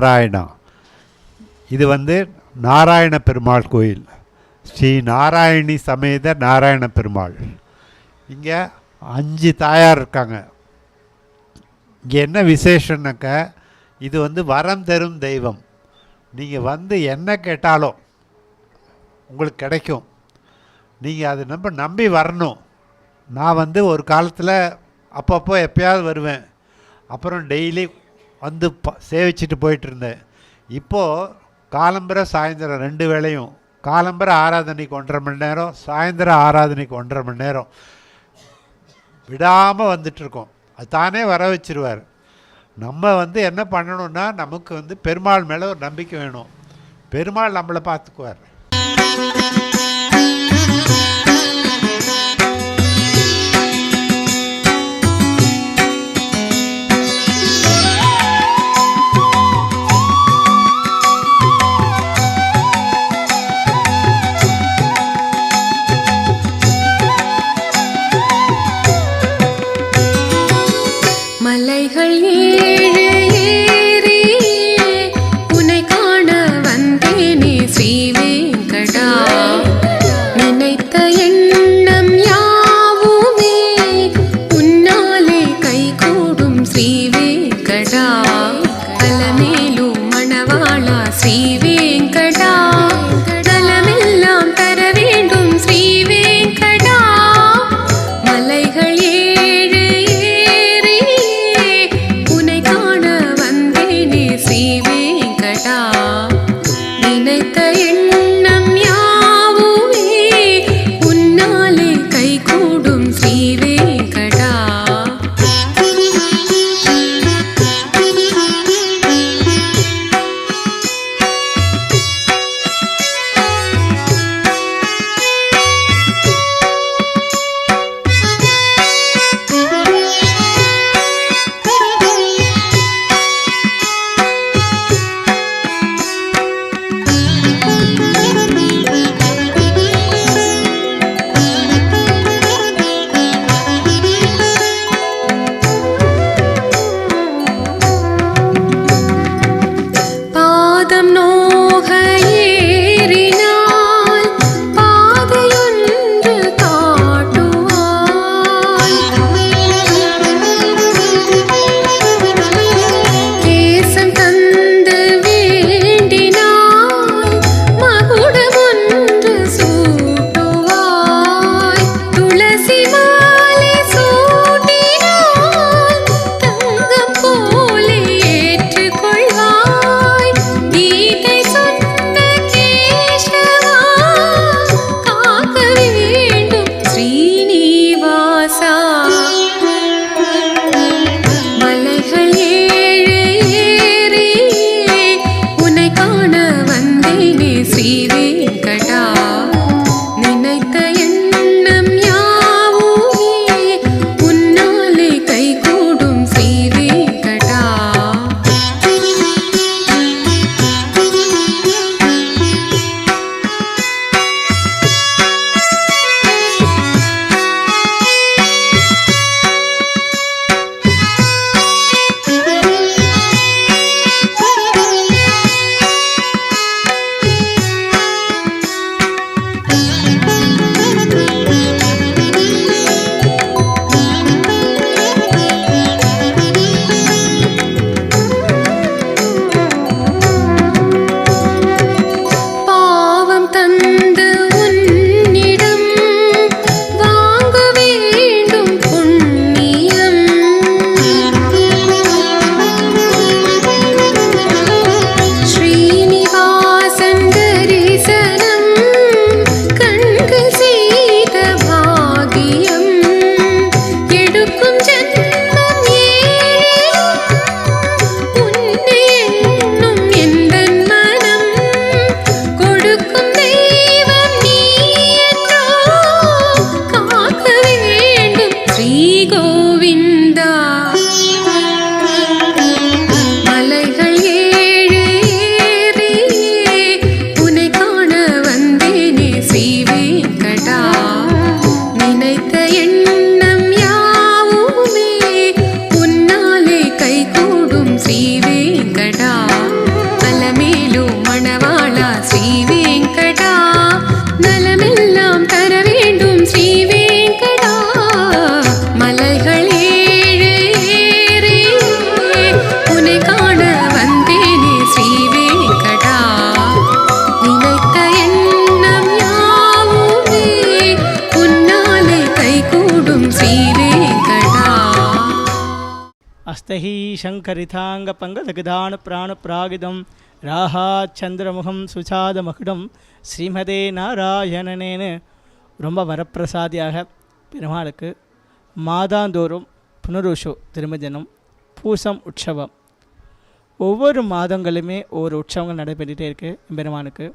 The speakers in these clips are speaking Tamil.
நாராயணம் நாராயணா. இது வந்து நாராயண பெருமாள் கோயில். ஸ்ரீ நாராயணி சமேத நாராயண பெருமாள். இங்கே அஞ்சு தாயார் இருக்காங்க. இங்கே என்ன விசேஷம்னாக்க இது வந்து வரம் தரும் தெய்வம். நீங்கள் வந்து என்ன கேட்டாலும் உங்களுக்கு கிடைக்கும். நீங்கள் அது நம்ம நம்பி வரணும். நான் வந்து ஒரு காலத்தில் அப்பப்போ எப்பயாவது வருவேன். அப்புறம் டெய்லி வந்து ப சேவிச்சிட்டு போயிட்டு இருந்தேன் இப்போது காலம்பரை சாயந்தரம் ரெண்டு வேளையும் காலம்பரை ஆராதனைக்கு ஒன்றரை மணி நேரம் சாயந்தரம் ஆராதனைக்கு ஒன்றரை மணி நேரம் விடாமல் வந்துட்டுருக்கோம். அது தானே வர வச்சிருவார். நம்ம வந்து என்ன பண்ணணும்னா நமக்கு வந்து பெருமாள் மேலே ஒரு நம்பிக்கை வேணும். பெருமாள் நம்மளை பார்த்துக்குவார் தஹி சங்கரிதாங்க பங்கதகிதான பிராண பிராகிதம் ராஹா சந்திரமுகம் சுசாத மகுடம் ஸ்ரீமதே நாராயணனேன்னு ரொம்ப வரப்பிரசாதியாக பெருமாளுக்கு மாதாந்தோறும் புனருஷு திருமதினம் பூசம் உற்சவம். ஒவ்வொரு மாதங்களுமே ஒரு உற்சவங்கள் நடைபெற்றுகிட்டே இருக்குது பெருமானுக்கு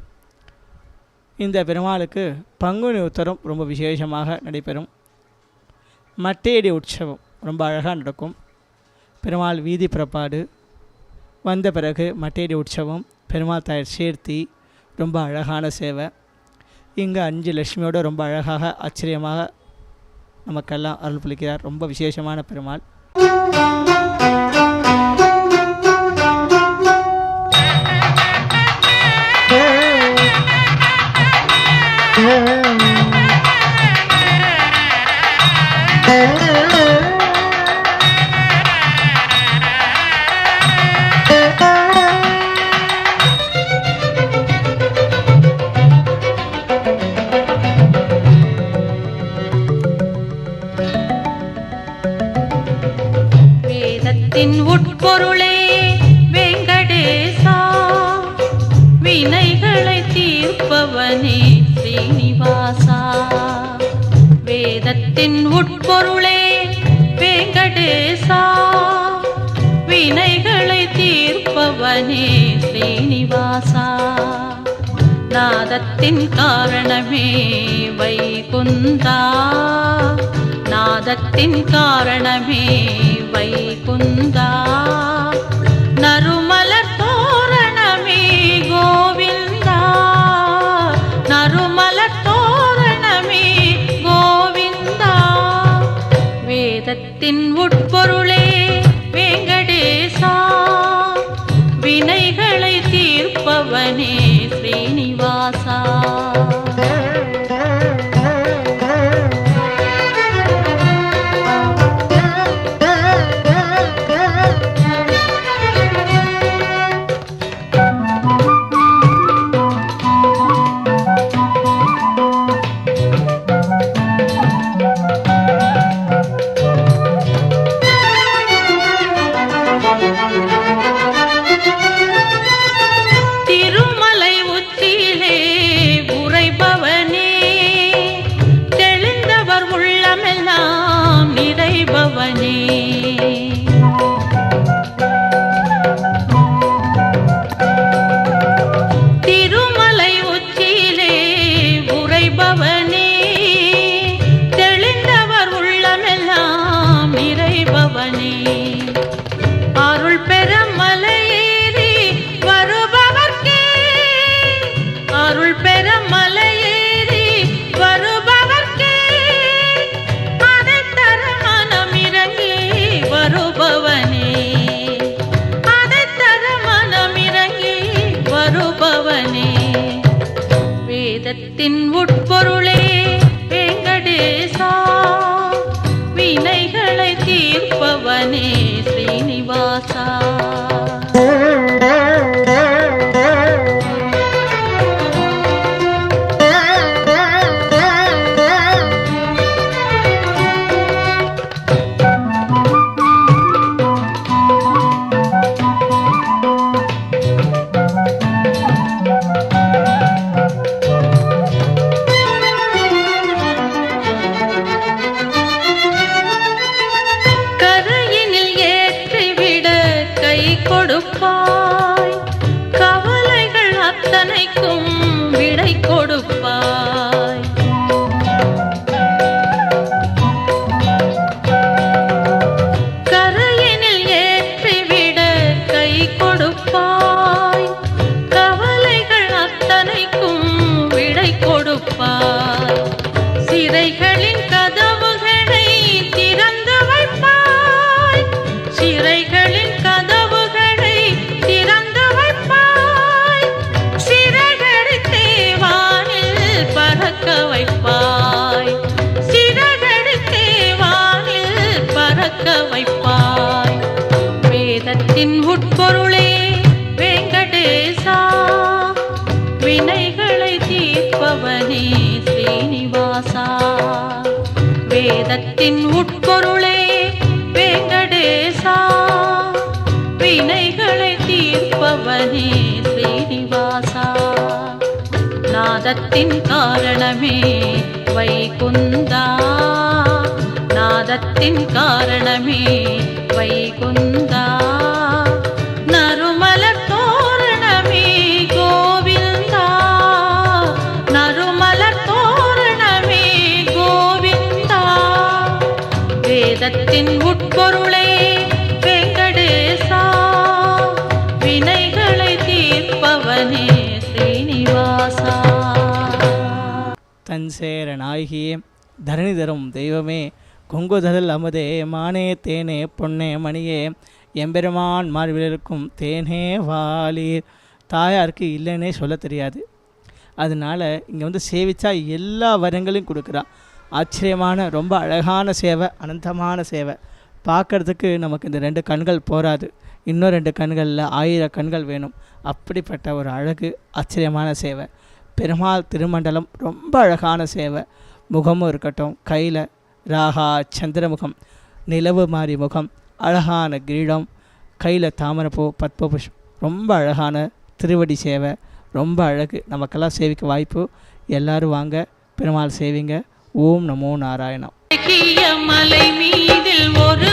இந்த பெருமாளுக்கு பங்குனி உத்தரம் ரொம்ப விசேஷமாக நடைபெறும். மட்டேடி உற்சவம் ரொம்ப அழகாக நடக்கும். பெருமாள் வீதி புறப்பாடு வந்த பிறகு மட்டேரி உற்சவம் பெருமாள் தாயர் சேர்த்தி ரொம்ப அழகான சேவை இங்கே அஞ்சு லட்சுமியோட ரொம்ப அழகாக ஆச்சரியமாக நமக்கெல்லாம் அருள் புளிக்கிறார் ரொம்ப விசேஷமான பெருமாள் Yeah. உட்பொருளே வெங்கடேசா வினைகளை தீர்ப்பவனே ஸ்ரீனிவாசா. வேதத்தின் உட்பொருளே வெங்கடேசா வினைகளை தீர்ப்பவனே ஸ்ரீனிவாசா. நாதத்தின் காரணமே வைகுந்தா. நாதத்தின் காரணமே வைகுந்தா. நறுமலர் தோரணமே கோவிந்தா. நறுமலர் தோரணமே கோவிந்தா. வேதத்தின் உட்பொருளே வெங்கடேசா. வினைகளை தீர்ப்பவனே ஸ்ரீனிவாசா. வேதத்தின் உட்பொருளே விடை கொடுக்கும். தின் உட்பொருளே வெங்கடேசா வினைகளை தீர்ப்பவனே ஸ்ரீனிவாசா. வேதத்தின் உட்பொருளே வெங்கடேசா வினைகளை தீர்ப்பவனே ஸ்ரீனிவாசா. நாதத்தின் காரணமே வைகுந்தா. நாதத்தின் காரணமே வைகுந்தா. தன் சேர நாயகியே தரணி தரும் தெய்வமே கொங்குதல் அமுதே மானே தேனே பொன்னே மணியே எம்பெருமான் மார்பிலிருக்கும் தேனே வாலீர் தாயாருக்கு இல்லைன்னே சொல்ல தெரியாது. அதனால இங்கே வந்து சேவிச்சா எல்லா வரங்களையும் கொடுக்குறா. ஆச்சரியமான ரொம்ப அழகான சேவை அனந்தமான சேவை. பார்க்கறதுக்கு நமக்கு இந்த ரெண்டு கண்கள் போராது இன்னும் ரெண்டு கண்களில் ஆயிரம் கண்கள் வேணும். அப்படிப்பட்ட ஒரு அழகு ஆச்சரியமான சேவை. பெருமாள் திருமண்டலம் ரொம்ப அழகான சேவை. முகமும் இருக்கட்டும் கையில் ராகா சந்திரமுகம் நிலவு மாறி முகம் அழகான கிரீடம் கையில் தாமரைப்பூ பத்ம புஷ்பம் ரொம்ப அழகான திருவடி சேவை. ரொம்ப அழகு. நமக்கெல்லாம் சேவிக்க வாய்ப்பு. எல்லாரும் வாங்க பெருமாள் சேவிங்க. ஓம் நமோ நாராயணம். மலை மீதில் ஒரு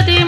திருப்பதி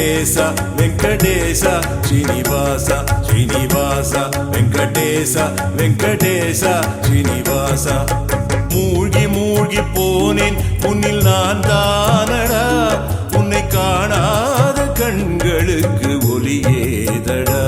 వెంకటేశ వెంకటేశ శ్రీనివాస శ్రీనివాస వెంకటేశ వెంకటేశ శ్రీనివాస மூழ்கி மூழ்கி போனேன் உன்னில் நான் தானடா உன்னை காணாத கண்களுக்கு ஒளியேதடா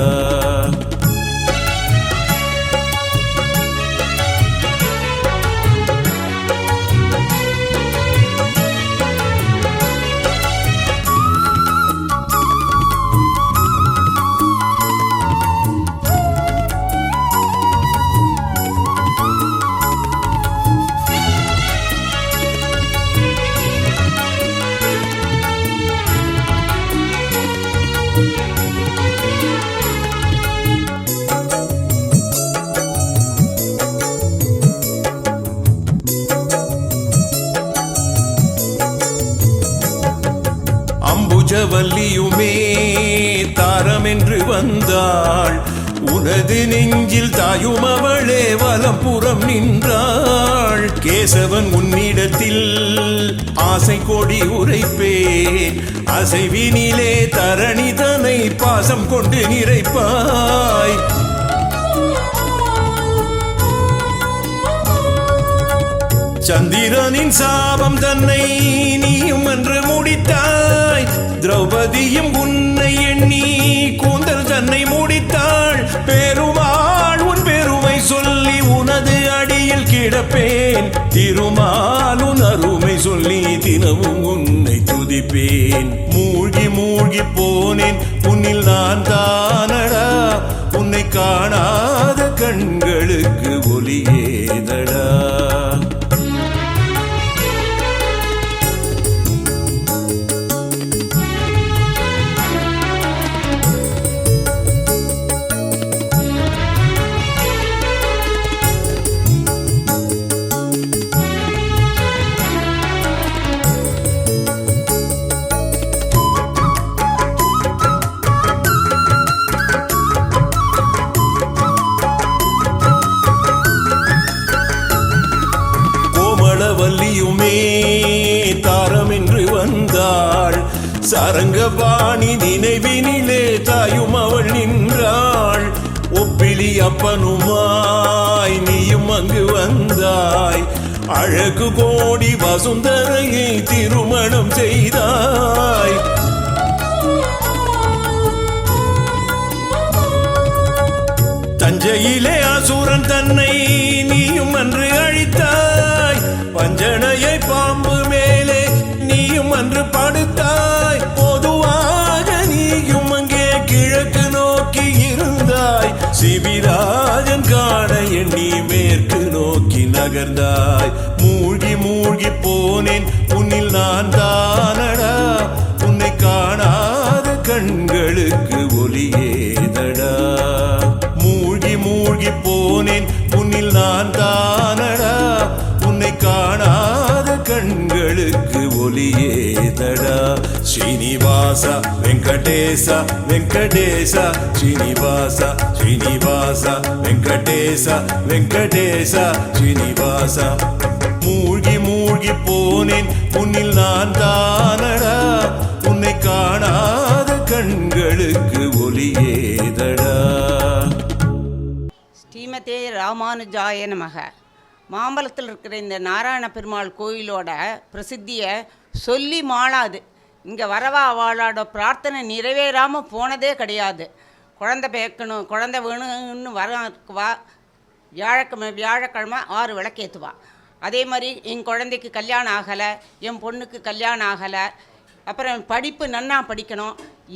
வந்தாள். உனது நெஞ்சில் தாயும் அவளே வலப்புறம் நின்றாள். கேசவன் உன்னிடத்தில் ஆசை கொடி உரைப்பேன். அசைவினிலே தரணி தனை பாசம் கொண்டு நிறைப்பாய். சந்திரனின் சாபம் தன்னை நீயும் என்று முடித்தாய். திரௌபதியும் உன்னை எண்ணி கிடப்பேன் திருமாலும் அருமை சொல்லி தினமும் உன்னை துதிப்பேன். மூழ்கி மூழ்கி போனேன். உன்னில் நான் தானடா. உன்னை காணாத கண்களுக்கு அப்பனுமாய் நீயும் அங்கு வந்தாய். அழகு கோடி வசுந்தரையை திருமணம் செய்தாய். தஞ்சையிலே அசுரன் தன்னை நீயும் அன்று அழித்தாய். பஞ்சனையை பாம்பு மேலே நீயும் அன்று படுத்தாய். இருந்தாய் காண எண்ணி மேற்கு நோக்கி நகர்ந்தாய். மூழ்கி மூழ்கி போனேன் உன்னில் நான் தானடா. உன்னை காணாத கண்களுக்கு ஒலியேதடா. மூழ்கி மூழ்கி போனேன் உன்னில் நான் தானடா. உன்னை காணாத கண்களுக்கு ஒலியே ஸ்ரீனிவாச வெங்கடேச வெங்கடேச ஸ்ரீனிவாச ஸ்ரீனிவாச வெங்கடேச வெங்கடேச ஸ்ரீனிவாச மூழ்கி மூழ்கி போனேன் உன்னில் நான் தானடா உன்னை காணாத கண்களுக்கு ஒளியேதடா ஸ்ரீமதே ராமானுஜாய நமக. மாம்பலத்தில் இருக்கிற இந்த நாராயண பெருமாள் கோயிலோட பிரசித்தியை சொல்லி மாளாது. இங்கே வரவா அவளோட பிரார்த்தனை நிறைவேறாமல் போனதே கிடையாது. குழந்தை பேக்கணும் குழந்தை வேணும்னு வர வா வியாழக்கிழமை வியாழக்கிழமை ஆறு விளக்கேற்றுவா அதே மாதிரி என் குழந்தைக்கு கல்யாணம் ஆகலை என் பொண்ணுக்கு கல்யாணம் ஆகலை அப்புறம் படிப்பு நன்னா படிக்கணும்.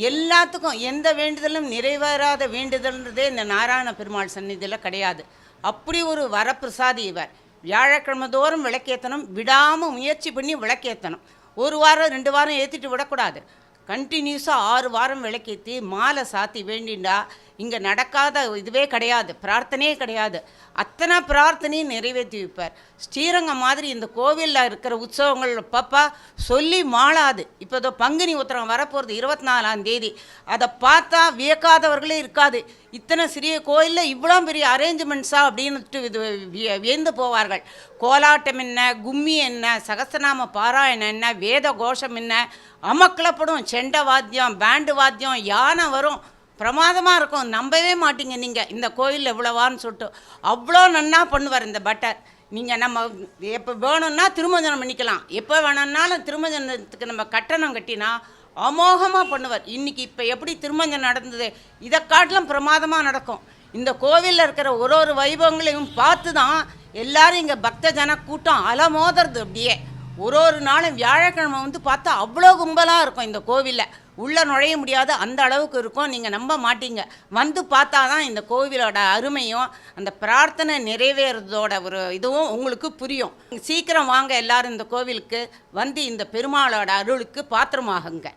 எல்லாத்துக்கும் எந்த வேண்டுதலும் நிறைவேறாத வேண்டுதல்ன்றதே இந்த நாராயண பெருமாள் சந்நிதியில் கிடையாது. அப்படி ஒரு வரப்பிரசாதி இவர். வியாழக்கிழமை தோறும் விளக்கேற்றணும் விடாமல் முயற்சி பண்ணி விளக்கேற்றணும் ஒரு வாரம் ரெண்டு வாரம் ஏற்றிட்டு விடக்கூடாது. கண்டினியூஸாக ஆறு வாரம் விளக்கேற்றி மாலை சாத்தி வேண்டிண்டா இங்கே நடக்காத இதுவே கிடையாது பிரார்த்தனையே கிடையாது. அத்தனை பிரார்த்தனையும் நிறைவேற்றி வைப்பார் ஸ்ரீரங்கம் மாதிரி இந்த கோவிலில் இருக்கிற உற்சவங்கள் பாப்பா சொல்லி மாளாது. இப்போ இதோ பங்குனி உத்திரம் வரப்போகிறது இருபத்தி நாலாம் தேதி. அதை பார்த்தா வியக்காதவர்களே இருக்காது. இத்தனை சிறிய கோயிலில் இவ்வளோ பெரிய அரேஞ்ச்மெண்ட்ஸா அப்படின்ட்டு இது விய- வியந்து போவார்கள். கோலாட்டம் என்ன கும்மி என்ன சகசநாம பாராயணம் என்ன வேத கோஷம் என்ன அமக்கலப்படும் செண்ட வாத்தியம் பேண்டு வாத்தியம் யானை வரும். பிரமாதமாக இருக்கும். நம்பவே மாட்டீங்க நீங்கள் இந்த கோயில் எவ்வளவான்னு சொல்லிட்டு. அவ்வளோ நன்னா பண்ணுவார் இந்த பட்டர். நீங்கள் நம்ம எப்போ வேணும்னா திருமஞ்சனம் பண்ணிக்கலாம். எப்போ வேணும்னாலும் திருமஞ்சனத்துக்கு நம்ம கட்டணம் கட்டினா அமோகமாக பண்ணுவார். இன்றைக்கி இப்போ எப்படி திருமஞ்சனம் நடந்தது? இதை காட்டிலும் பிரமாதமாக நடக்கும். இந்த கோவிலில் இருக்கிற ஒரு ஒரு வைபவங்களையும் பார்த்து தான் எல்லாரும் இங்கே பக்த ஜன கூட்டம் அலமோதுறது அப்படியே. ஒரு ஒரு நாளும் வியாழக்கிழமை வந்து பார்த்தா அவ்வளோ கும்பலாக இருக்கும் இந்த கோவிலில். உள்ளே நுழைய முடியாது. அந்த அளவுக்கு இருக்கும். நீங்கள் நம்ப மாட்டீங்க. வந்து பார்த்தா தான் இந்த கோவிலோட அருமையும் அந்த பிரார்த்தனை நிறைவேறதோட ஒரு இதுவும் உங்களுக்கு புரியும். சீக்கிரம் வாங்க எல்லாரும் இந்த கோவிலுக்கு வந்து இந்த பெருமாளோட அருளுக்கு பாத்திரமாகுங்க.